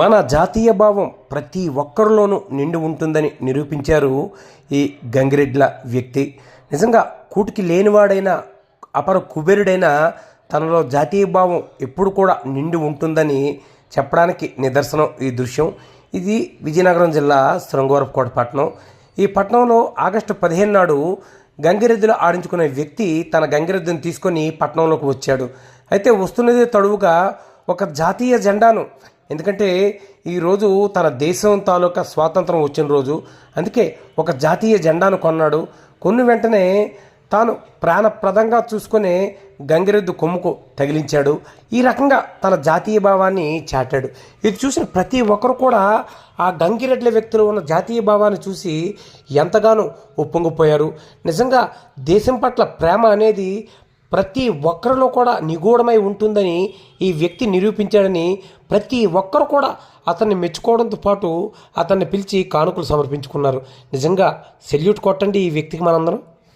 మన జాతీయ భావం ప్రతి ఒక్కరిలోనూ నిండి ఉంటుందని నిరూపించారు ఈ గంగిరెడ్ల వ్యక్తి. నిజంగా కూటికి లేనివాడైన అపర కుబేరుడైన తనలో జాతీయ భావం ఎప్పుడు కూడా నిండి ఉంటుందని చెప్పడానికి నిదర్శనం ఈ దృశ్యం. ఇది విజయనగరం జిల్లా శృంగవరపుకోట పట్టణం. ఈ పట్టణంలో ఆగస్టు పదిహేను నాడు గంగిరెద్దులు ఆడించుకునే వ్యక్తి తన గంగిరెద్దును తీసుకొని పట్టణంలోకి వచ్చాడు. అయితే వస్తున్నదే తడువుగా ఒక జాతీయ జెండాను. ఎందుకంటే ఈరోజు తన దేశం తాలూకా స్వాతంత్రం వచ్చిన రోజు. అందుకే ఒక జాతీయ జెండాను కొన్నాడు. కొన్ని వెంటనే తాను ప్రాణప్రదంగా చూసుకునే గంగిరెద్దు కొమ్ముకు తగిలించాడు. ఈ రకంగా తన జాతీయ భావాన్ని చాటాడు. ఇది చూసిన ప్రతి ఒక్కరు కూడా ఆ గంగిరెడ్ల వ్యక్తులు ఉన్న జాతీయ భావాన్ని చూసి ఎంతగానో ఉప్పొంగిపోయారు. నిజంగా దేశం పట్ల ప్రేమ అనేది ప్రతి ఒక్కరిలో కూడా నిగూఢమై ఉంటుందని ఈ వ్యక్తి నిరూపించాడని ప్రతి ఒక్కరు కూడా అతన్ని మెచ్చుకోవడంతో పాటు అతన్ని పిలిచి కానుకలు సమర్పించుకున్నారు. నిజంగా సెల్యూట్ కొట్టండి ఈ వ్యక్తికి మనందరం.